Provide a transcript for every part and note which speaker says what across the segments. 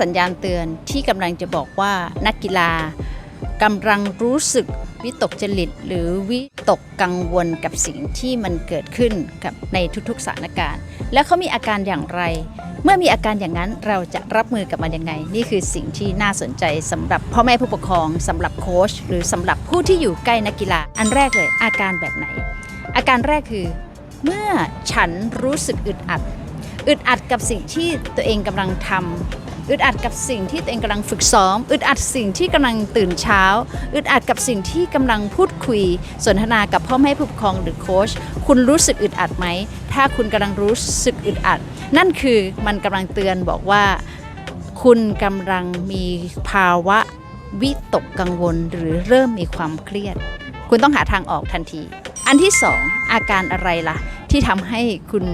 Speaker 1: สัญญาณเตือนที่กำลังจะบอกว่านักกีฬากำลังรู้สึกวิตกจริต หรือวิตกกังวลกับสิ่งที่มันเกิดขึ้นกับในทุกๆสถานการณ์ แล้วเขามีอาการอย่างไร เมื่อมีอาการอย่างนั้นเราจะรับมือกับมันยังไง นี่คือสิ่งที่น่าสนใจสำหรับพ่อแม่ผู้ปกครองสำหรับโค้ชหรือสำหรับผู้ที่อยู่ใกล้นักกีฬาอันแรกเลย อาการแบบไหน อาการแรกคือ เมื่อฉันรู้สึกอึดอัด อึดอัดกับสิ่งที่ตัวเองกำลังทำ อึดอัดกับสิ่งที่ตัวเองกำลังฝึกซ้อม อึดอัดสิ่งที่กำลังตื่นเช้า อึดอัดกับสิ่งที่กำลังพูดคุย สนทนากับพ่อแม่ผู้ปกครองหรือโค้ชคุณรู้สึกอึดอัดไหม ถ้าคุณกำลังรู้สึกอึดอัด นั่นคือมันกำลังเตือนบอกว่า คุณกำลังมีภาวะวิตกกังวลหรือเริ่มมีความเครียด คุณต้องหาทางออกทันที อันที่สองอาการอะไรล่ะ ที่ทำให้คุณ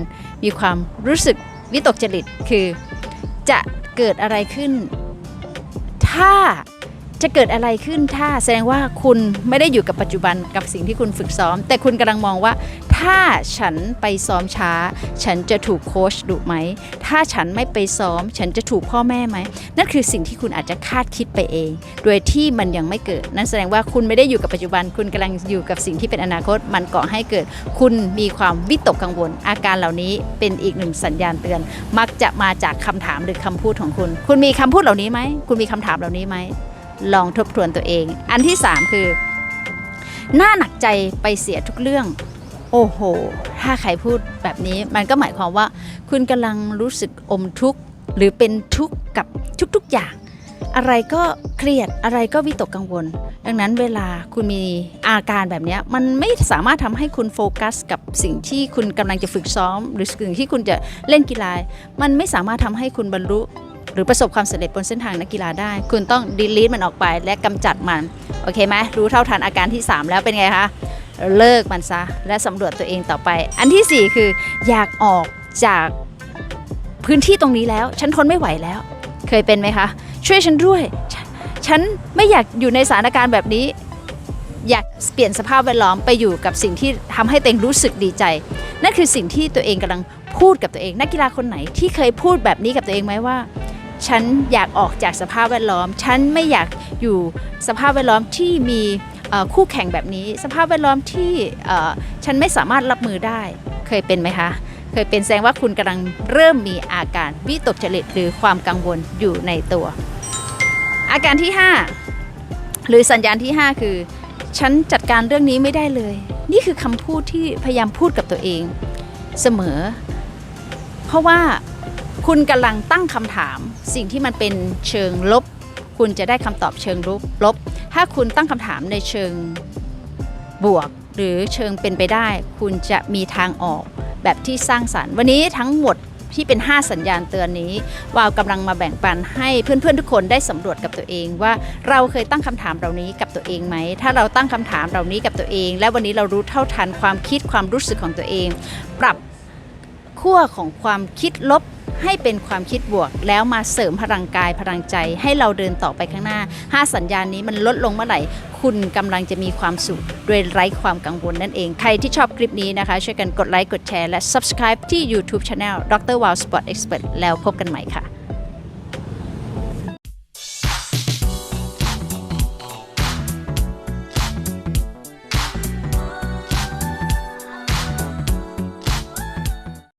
Speaker 1: มีความรู้สึกวิตกจริตคือจะ เกิดอะไรขึ้น ถ้า จะเกิดอะไรขึ้นถ้าแสดงว่าคุณไม่ได้อยู่กับปัจจุบันกับสิ่งที่คุณฝึกซ้อม แต่คุณกำลังมองว่า ถ้าฉันไปซ้อมช้า ฉันจะถูกโค้ชดุไหม ถ้าฉันไม่ไปซ้อม ฉันจะถูกพ่อแม่ไหม นั่นคือสิ่งที่คุณอาจจะคาดคิดไปเอง โดยที่มันยังไม่เกิด นั่นแสดงว่าคุณไม่ได้อยู่กับปัจจุบัน คุณกำลังอยู่กับสิ่งที่เป็นอนาคต มันก่อให้เกิด คุณมีความวิตกกังวล อาการเหล่านี้เป็นอีกหนึ่งสัญญาณเตือน มักจะมาจากคำถามหรือคำพูดของคุณ คุณมีคำพูดเหล่านี้ไหม คุณมีคำถามเหล่านี้ไหม ลองทบทวนตัวเอง อันที่ 3 คือ หน้าหนักใจไปเสียทุกเรื่อง โอ้โห ถ้าใครพูดแบบนี้มันก็หมายความว่า คุณกำลังรู้สึกอมทุกข์ หรือเป็นทุกข์กับทุกๆอย่าง อะไรก็เครียดอะไรก็วิตกกังวล ดังนั้นเวลาคุณมีอาการแบบนี้มันไม่สามารถทำให้คุณโฟกัส กับสิ่งที่คุณกำลังจะฝึกซ้อม หรือสิ่งที่คุณจะเล่นกีฬา มันไม่สามารถทำให้คุณบรรลุ หรือประสบความสำเร็จบนเส้นทางนักกีฬาได้ คุณต้อง delete มันออกไปและกำจัดมัน โอเคไหมรู้เท่าทันอาการที่ 3 แล้วเป็นไงคะเลิกมันซะ และสำรวจตัวเองต่อไป อันทีสี่ 4 คืออยากออกจากพื้นที่ตรงนี้แล้ว ฉันทนไม่ไหวแล้ว เคยเป็นไหมคะ ช่วยฉันด้วยฉฉันไม่อยากอยู่ในสถานการณ์แบบนี้ อยากเปลี่ยนสภาพแวดล้อมไปอยู่กับสิ่งที่ทำให้ตัวเองรู้สึกดีใจ นั่นคือสิ่งที่ตัวเองกำลังพูดกับตัวเอง นักกีฬาคนไหนที่เคยพูดแบบนี้กับตัวเองไหมว่า ฉันอยากออกจากสภาพแวดล้อม ฉันไม่อยากอยู่สภาพแวดล้อมที่มีคู่แข่งแบบนี้ สภาพแวดล้อมที่ฉันไม่สามารถรับมือได้ เคยเป็นไหมคะ เคยเป็นแสดงว่าคุณกำลังเริ่มมีอาการวิตกจริตหรือความกังวลอยู่ในตัว อาการที่ 5 หรือสัญญาณที่ 5 คือ ฉันจัดการเรื่องนี้ไม่ได้เลย นี่คือคำพูดที่พยายามพูดกับตัวเอง เสมอ เพราะว่า คุณกำลังตั้งคำถาม สิ่งที่มันเป็นเชิงลบ คุณจะได้คำตอบเชิงลบลบ ถ้าคุณตั้งคำถามในเชิงบวก หรือเชิงเป็นไปได้ คุณจะมีทางออกแบบที่สร้างสรรค์ วันนี้ทั้งหมดที่เป็น 5 สัญญาณเตือนนี้ วาวกำลังมาแบ่งปันให้เพื่อนๆทุกคนได้สำรวจกับตัวเองว่าเราเคยตั้งคำถามเหล่านี้กับตัวเองไหม ถ้าเราตั้งคำถามเหล่านี้กับตัวเอง และวันนี้เรารู้เท่าทันความคิดความรู้สึกของตัวเอง ปรับ ขั้วของความคิดลบให้เป็นความคิดบวก แล้วมาเสริมพลังกายพลังใจ ให้เราเดินต่อไปข้างหน้า 5 สัญญาณนี้มันลดลงเมื่อไหร่ คุณกำลังจะมีความสุขโดยไร้ความกังวลนั่นเอง ใครที่ชอบคลิปนี้นะคะ ช่วยกันกดไลค์กดแชร์และ subscribe ที่ YouTube Channel Dr. Wow Sport Expert แล้วพบกันใหม่ค่ะ